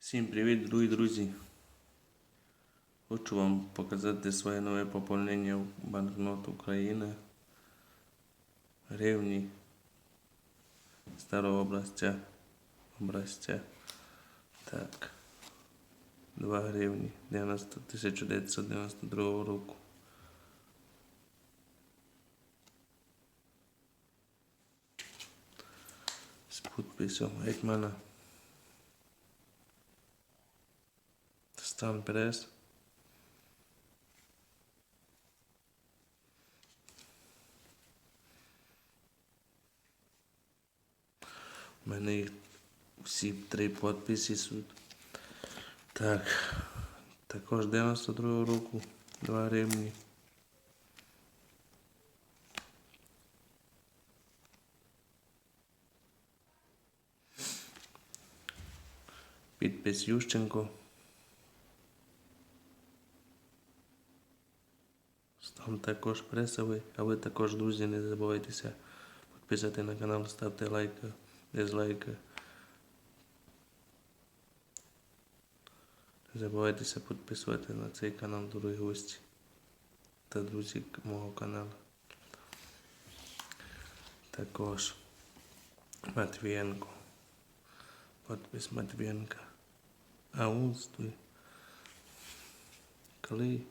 Всім привіт, дорогі друзі. Хочу вам показати своє нове поповнення в банкнот України. Гривні старого образця. образця. Так. 2 гривні 90, 1992 року. З підписом Гетьмана. Стан Перес. У мене їх всі три підписи суть. Так. Також 92 року 2 гривні. Підпис Ющенко. Там також пресовий, а ви також, друзі, не забувайтеся підписати на канал, ставте лайки, дизлайки. Не забувайтеся підписувати на цей канал, дорогі гості та друзі мого каналу. Також Матвієнко. Підпис Матвієнка. Аунствуй. Клей.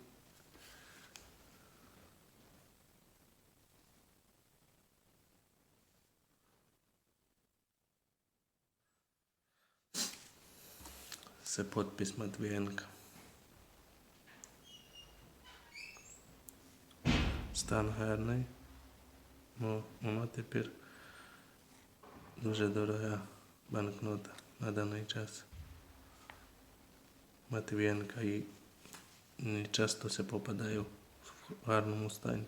Це підпис Матвієнка. Стан гарний. Ну, вона тепер дуже дорога банкнота на даний час. Матвієнка і не часто се попадає в гарному стані.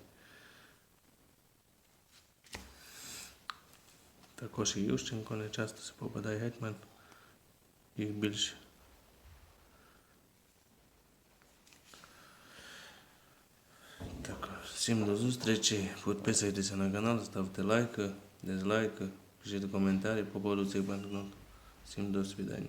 Також і Ющенко не часто се попадає гетьман. Їх більше. Всім до зустрічі. Підписуйтеся на канал, ставте лайки, дизлайки, пишіть коментарі по поводу цих банкнот. Всім до свидання.